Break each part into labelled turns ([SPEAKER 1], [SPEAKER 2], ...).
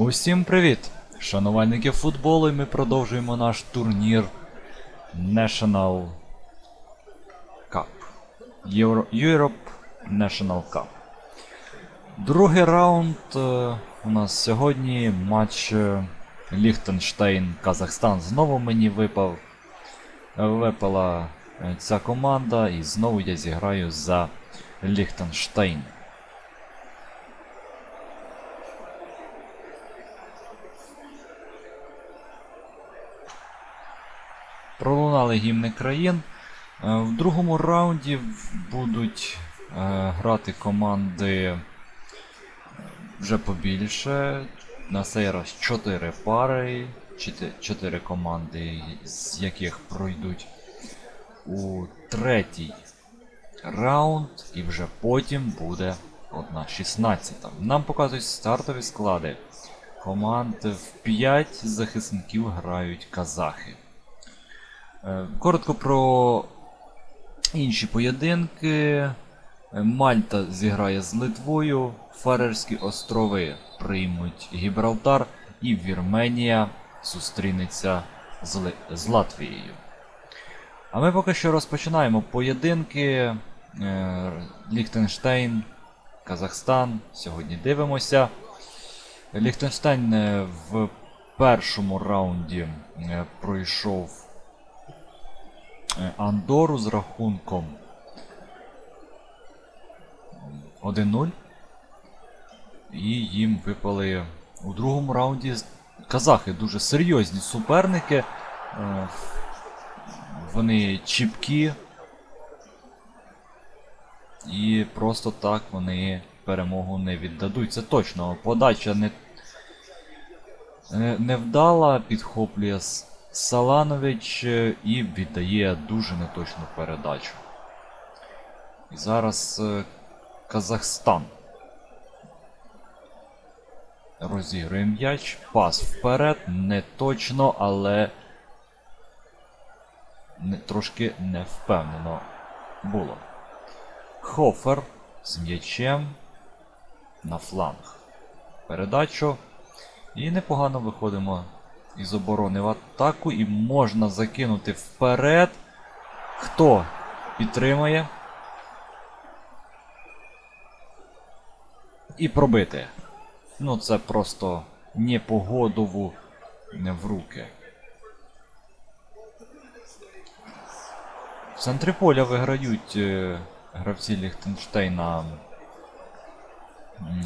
[SPEAKER 1] Усім привіт! Шанувальники футболу, і ми продовжуємо наш турнір National Cup. Euro Europe National Cup. Другий раунд е, у нас сьогодні матч е, Ліхтенштейн-Казахстан. Знову мені випав. Випала е, ця команда, і знову я зіграю за Ліхтенштейн. Пролунали гімни країн. Е, В другому раунді будуть е, грати команди вже побільше. На цей раз 4 пари, 4 команди, з яких пройдуть у третій раунд, і вже потім буде одна 16. Нам показують стартові склади. Команд в 5 захисників грають казахи. Е, Коротко про інші поєдинки. Е, Мальта зіграє з Литвою, Фарерські острови приймуть Гібралтар і Вірменія зустрінеться з, з Латвією. А ми поки що розпочинаємо поєдинки. Е, Ліхтенштейн, Казахстан. Сьогодні дивимося. Ліхтенштейн в першому раунді пройшов Андору з рахунком 1-0. І їм випали у другому раунді казахи дуже серйозні суперники. Е, Вони чіпкі. І просто так вони перемогу не віддадуть. Це точно. Подача не, е, невдала, підхоплює С- Саланович е, і віддає дуже неточну передачу. І зараз е, Казахстан. Розігрує м'яч. Пас вперед. Не точно, але не, трошки невпевнено було. Хофер з м'ячем на фланг. Передачу. І непогано виходимо із оборони в атаку. І можна закинути вперед. Хто підтримає? І пробити. Ну, це просто непогодову не в руки. В центрі поля виграють е, гравці Ліхтенштейна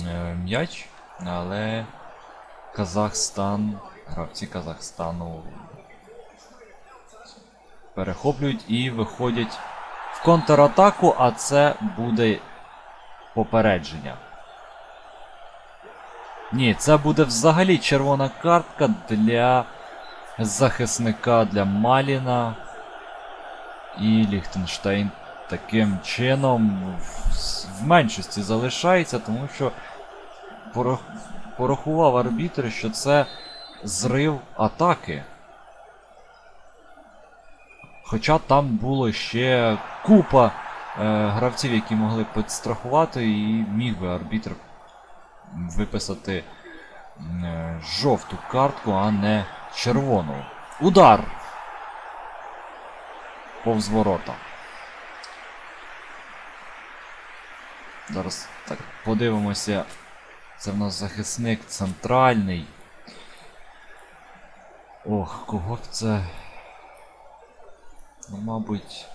[SPEAKER 1] е, м'яч, але Казахстан, гравці Казахстану перехоплюють і виходять в контратаку, а це буде попередження. Ні, це буде взагалі червона картка для захисника для Маліна. І Ліхтенштейн таким чином в, меншості залишається, тому що порахував арбітр, що це зрив атаки. Хоча там було ще купа е, гравців, які могли підстрахувати, і міг би арбітр виписати е, жовту картку, а не червону. Удар! Повз ворота. Зараз так подивимося. Це в нас захисник центральний. Ох, кого б це. Ну, мабуть.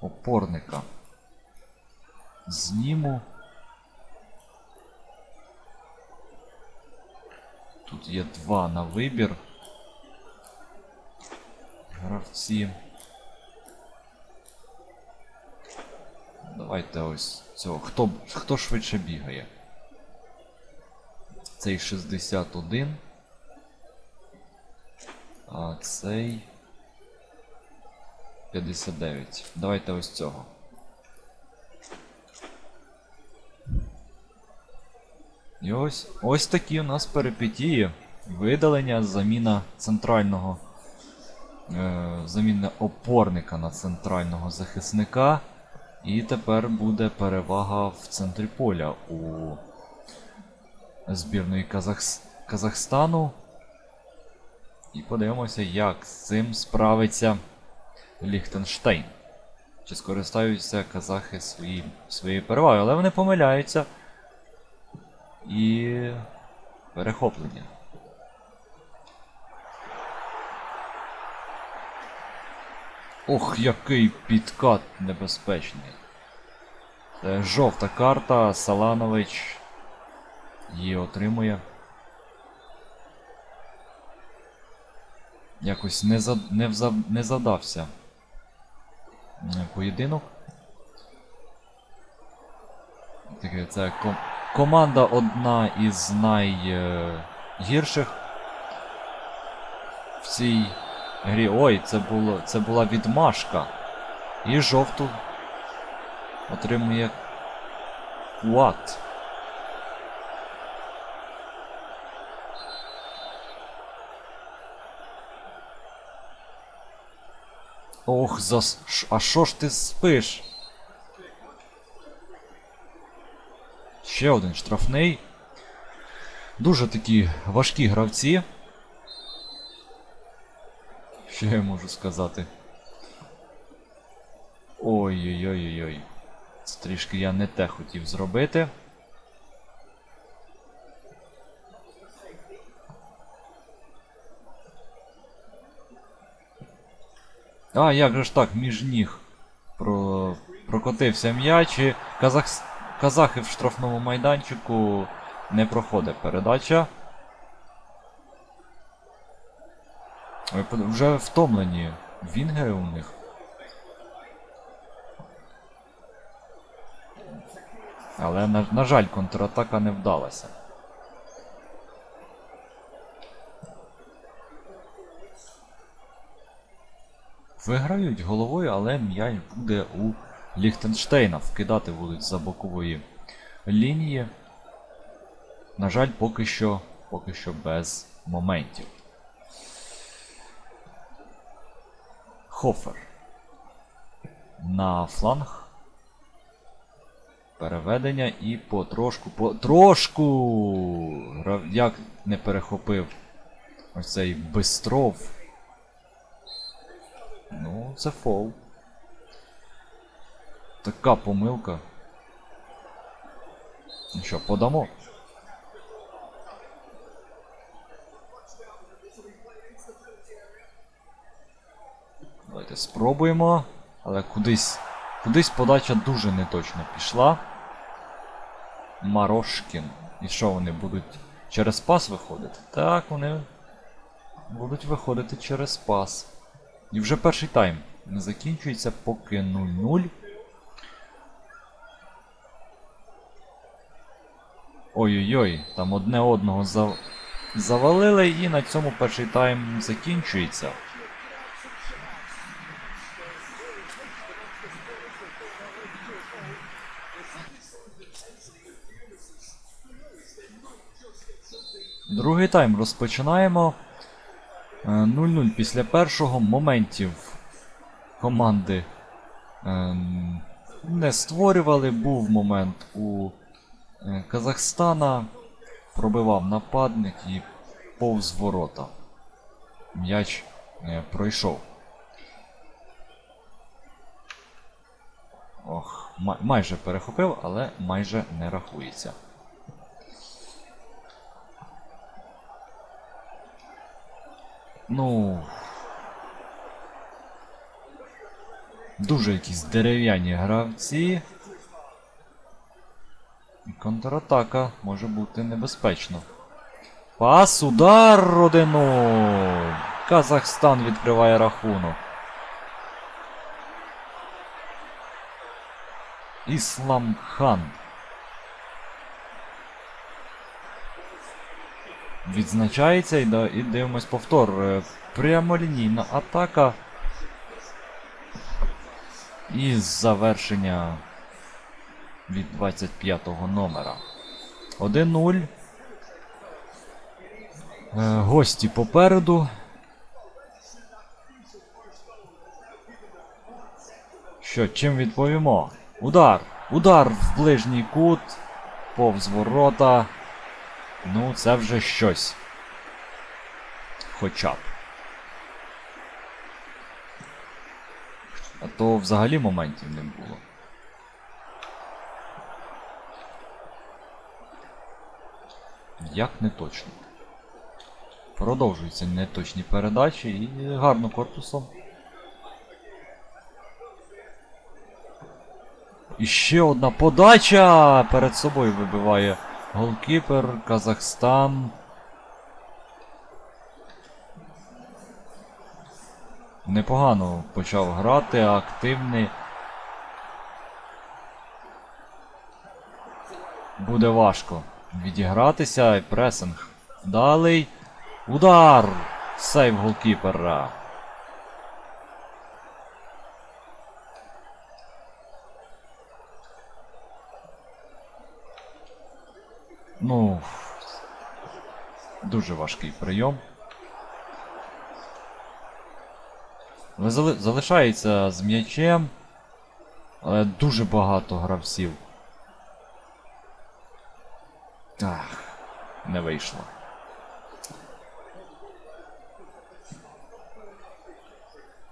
[SPEAKER 1] Опорника. Зніму. Тут є два на вибір. Гравці. Давайте ось цього. Хто, хто швидше бігає? Цей 61. А цей 59. Давайте ось цього. І ось ось такі у нас перипетії. Видалення, заміна центрального. Е, заміна опорника на центрального захисника. І тепер буде перевага в центрі поля у збірної Казахс... Казахстану. І подивимося, як з цим справиться Ліхтенштейн. Чи скористаються казахи свої... своєю перевагою, але вони помиляються. І перехоплення. Ох, який підкат небезпечний. Це жовта карта, Саланович її отримує. Якось не, за... не, вза... не задався е, поєдинок. Таке, це ком... команда одна із найгірших в цій грі. Ой, це було. Це була відмашка. І жовту отримує Куат. Ох, зас... а що ж ти спиш? Ще один штрафний. Дуже такі важкі гравці. Що я можу сказати? Ой-ой-ой-ой-ой. Це трішки я не те хотів зробити. А, як же ж так, між ніг про... прокотився м'яч і Казах... казахи в штрафному майданчику не проходить передача. Вже втомлені вінгери у них. Але, на, на жаль, контратака не вдалася. Виграють головою, але м'яч буде у Ліхтенштейна. Вкидати будуть за бокової лінії. На жаль, поки що, поки що без моментів. Хофер. На фланг. Переведення і потрошку. Потрошку! Як не перехопив ось цей Бистров. Ну, це фол. Така помилка. Ну що, подамо? Давайте спробуємо. Але кудись. Кудись подача дуже неточно пішла. Марошкін. І що вони будуть через пас виходити? Так, вони будуть виходити через пас. І вже перший тайм не закінчується, поки 0-0. Ой-ой-ой, там одне одного зав... завалили, і на цьому перший тайм закінчується. Другий тайм розпочинаємо. Е, 0-0 після першого моментів команди ем, не створювали. Був момент у е, Казахстана. Пробивав нападник і повз ворота. М'яч е, пройшов. Ох, май- майже перехопив, але майже не рахується. Ну. Дуже якісь дерев'яні гравці. І контратака може бути небезпечно. Пас, удар родину. Казахстан відкриває рахунок. Іслам Відзначається і, да, і дивимось повтор. Е, Прямолінійна атака. І завершення від 25-го номера. 1-0. Е, гості попереду. Що, чим відповімо? Удар! Удар в ближній кут. Повз ворота. Ну, це вже щось. Хоча б. А то взагалі моментів не було. Як не точно. Продовжуються неточні передачі і гарно корпусом. І ще одна подача! Перед собою вибиває голкіпер Казахстан. Непогано почав грати, активний. Буде важко відігратися і пресинг. Далий. Удар! Сейв голкіпера. Ну. Дуже важкий прийом. Залишається з м'ячем. Але дуже багато гравців. Ах, не вийшло.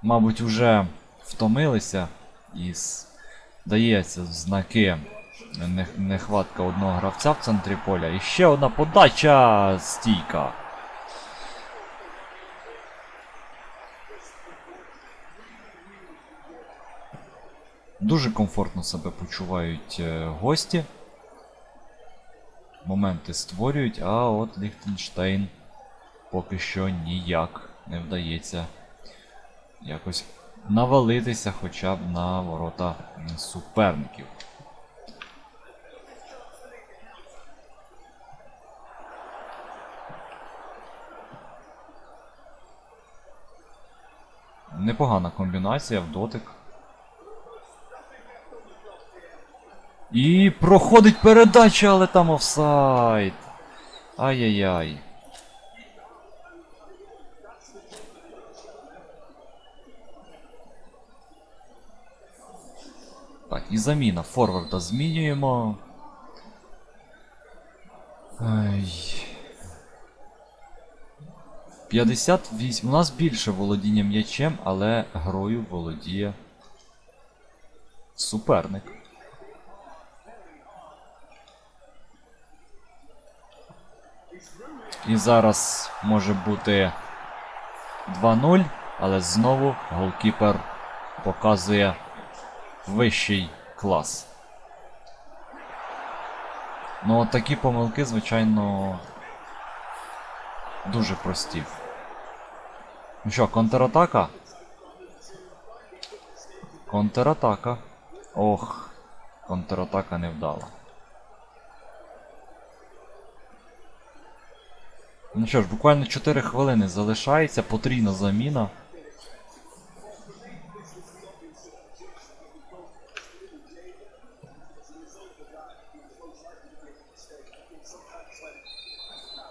[SPEAKER 1] Мабуть, уже втомилися і дається знаки нехватка одного гравця в центрі поля. І ще одна подача стійка. Дуже комфортно себе почувають е, гості. Моменти створюють, а от Ліхтенштейн поки що ніяк не вдається якось навалитися хоча б на ворота суперників. Непогана комбінація в дотик. І проходить передача, але там офсайд. Ай-яй-яй. Так, і заміна форварда змінюємо. Ай. 58. У нас більше володіння м'ячем, але грою володіє суперник. І зараз може бути 2-0, але знову голкіпер показує вищий клас. Ну, такі помилки, звичайно, дуже прості. Ну що, контратака? Контратака. Ох, контратака не вдала. Ну що ж, буквально 4 хвилини залишається, потрійна заміна.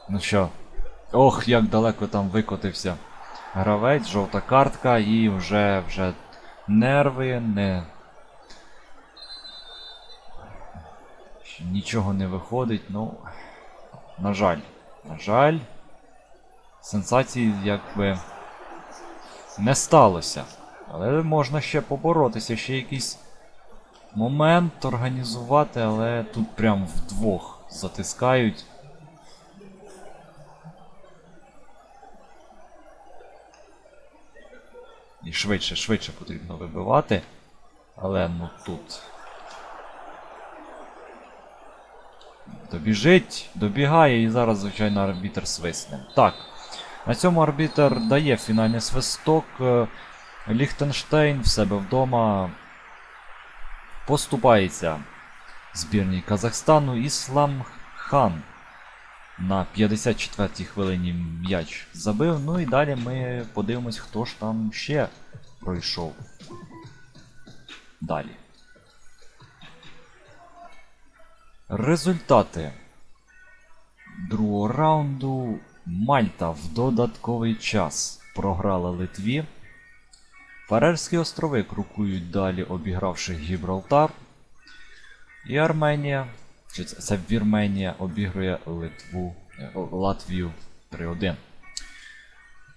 [SPEAKER 1] Ну що, ох, як далеко там викотився гравець, жовта картка і вже вже нерви, не. Нічого не виходить, ну. На жаль. На жаль. Сенсації якби не сталося. Але можна ще поборотися, ще якийсь момент організувати, але тут прям вдвох затискають. Швидше, швидше потрібно вибивати. Але ну тут. Добіжить, добігає і зараз, звичайно, арбітер свисне. Так. На цьому арбітер дає фінальний свисток. Е, Ліхтенштейн в себе вдома поступається збірній Казахстану Іслам Хан. На 54-й хвилині м'яч забив. Ну і далі ми подивимось, хто ж там ще пройшов. Далі. Результати другого раунду Мальта в додатковий час програла Литві. Фарерські острови крокують далі, обігравши Гібралтар І Арменія, чи це, Вірменія обігрує Литву, е, Латвію 3-1.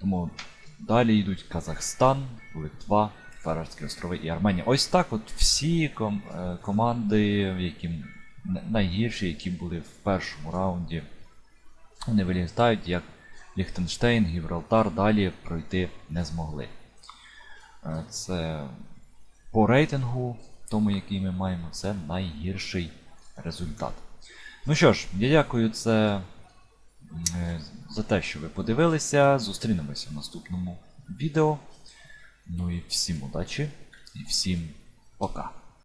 [SPEAKER 1] Тому далі йдуть Казахстан, Литва, Фарерські острови і Арменія. Ось так от всі ком, е, команди, які найгірші, які були в першому раунді, вони вилітають, як Ліхтенштейн, Гібралтар далі пройти не змогли. Е, Це по рейтингу, тому який ми маємо, це найгірший результат. Ну що ж, я дякую це е, за те, що ви подивилися. Зустрінемося в наступному відео. Ну і всім удачі і всім пока.